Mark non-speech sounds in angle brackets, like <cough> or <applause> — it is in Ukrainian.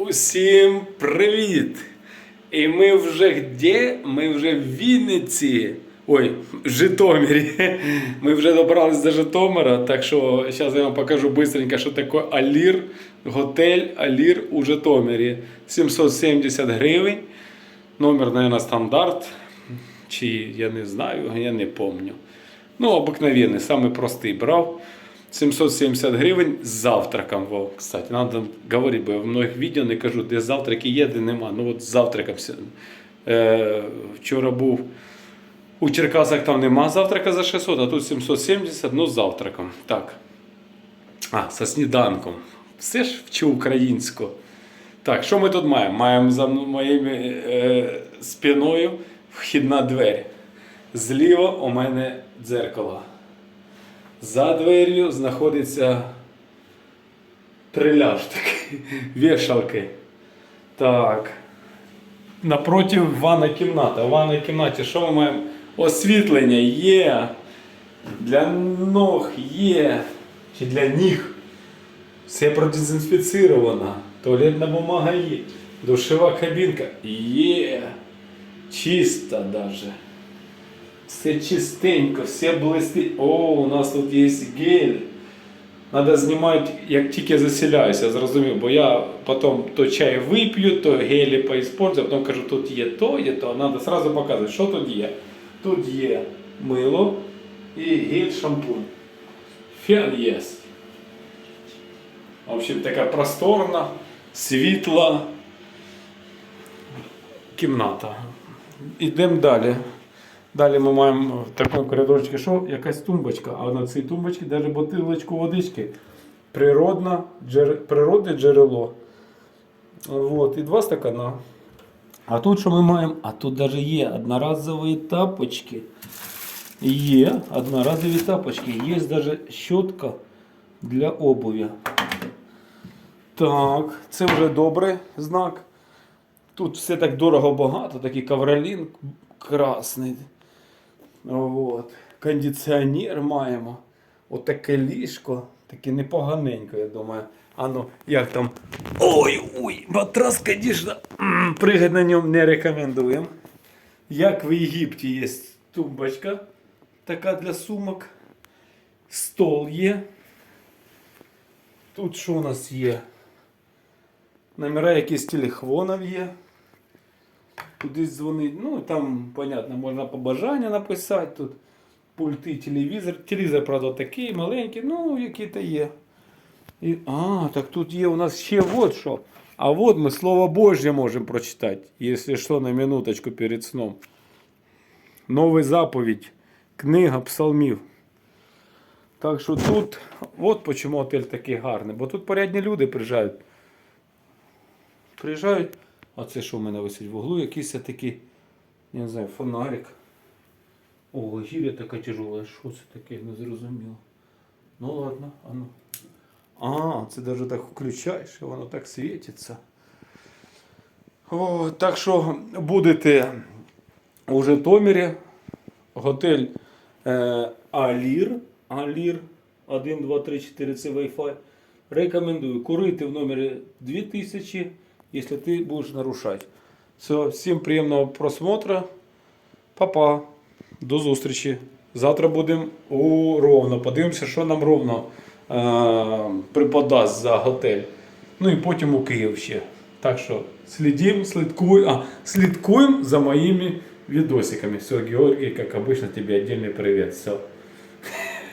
Усім привіт! І ми вже де? Ми вже в Вінниці. Ой, в Житомирі. Ми вже добрались до Житомира, так що зараз я вам покажу быстренько, що таке Алір. Готель Алір у Житомирі. 770 гривень. Номер, наверное, стандарт. Чи я не знаю, я не помню. Ну, обыкновенный, самый простий брав. 770 гривень з завтраком. Во, кстати, надо говорити, бо я в многих відео не кажу, де завтраки є, де нема. Ну от завтраком. Е, вчора був у Черкасах там нема завтрака за 600, а тут 770, ну з завтраком. Так. А, со сніданком. Все ж вчу українську. Так, що ми тут маємо? Маємо за моєю е, спиною вхідна двері. Зліва у мене дзеркало. За дверью знаходиться приляж такий, <laughs> вішалки. Так. Напротив ванна кімната. У ванній кімнаті що ми маємо? Освітлення є. Для ног є. Чи для ніг. Все продезінфіцировано. Туалетна бумага є. Душова кабінка є. Чисто даже. Все чистенько, все блистить. О, у нас тут є гель. Надо знімати, як тільки заселяюся, зрозумів, бо я потім то чай вип'ю, то гелі поіспользую, потім кажу, тут є то, є то. Надо сразу показувати, що тут є. Тут є мило і гель шампунь. Фен є. В общем, така просторна, світла кімната. Ідемо далі. Далі ми маємо в такому коридорчику, що якась тумбочка, а на цій тумбочці навіть бутилочку водички. Природна, джер... Природне джерело. Вот, і два стакана. А тут що ми маємо? А тут навіть є одноразові тапочки. Є одноразові тапочки. Є навіть щотка для обуви. Так, це вже добрий знак. Тут все так дорого багато, такий ковролін красний. От. Кондиціонер маємо. Отаке ліжко, таке непоганенько, я думаю. А ну, як там. Ой, ой, матрас, звісно, м, на ньому не рекомендуємо. Як в Єгипті є тумбочка, така для сумок. Стол є. Тут що у нас є? Номера якісь телефонів є. Кудись дзвонить. Ну, там, понятно, можна побажання написати. Тут пульти, телевізор. Телевізор, правда, такий маленький, ну, який то є. І, а, так тут є у нас ще от що. А от ми Слово Божье можемо прочитати, якщо що, на минуточку перед сном. Новий заповідь. Книга псалмів. Так що тут, от чому отель такий гарний, бо тут порядні люди приїжджають. Приїжджають, а це що в мене висить в углу, якийсь такий, я не знаю, фонарик. О, гіря така тяжела, що це таке, не зрозуміло. Ну ладно, а ну. А, це навіть так включаєш, і воно так світиться. О, так що будете у Житомирі, готель е, Алір. Алір 1, 2, 3, 4 це Wi-Fi. Рекомендую курити в номері 2000, якщо ти будеш нарушати. Все, всім приємного просмотру. Па-па. До зустрічі. Завтра будемо у Ровно. Подивимося, що нам Ровно е- припадасть за готель. Ну і потім у Київ ще. Так що слідім, слідкуй, а, слідкуємо за моїми відосиками. Все, Георгій, як обычно, тобі отдельный привет. Все.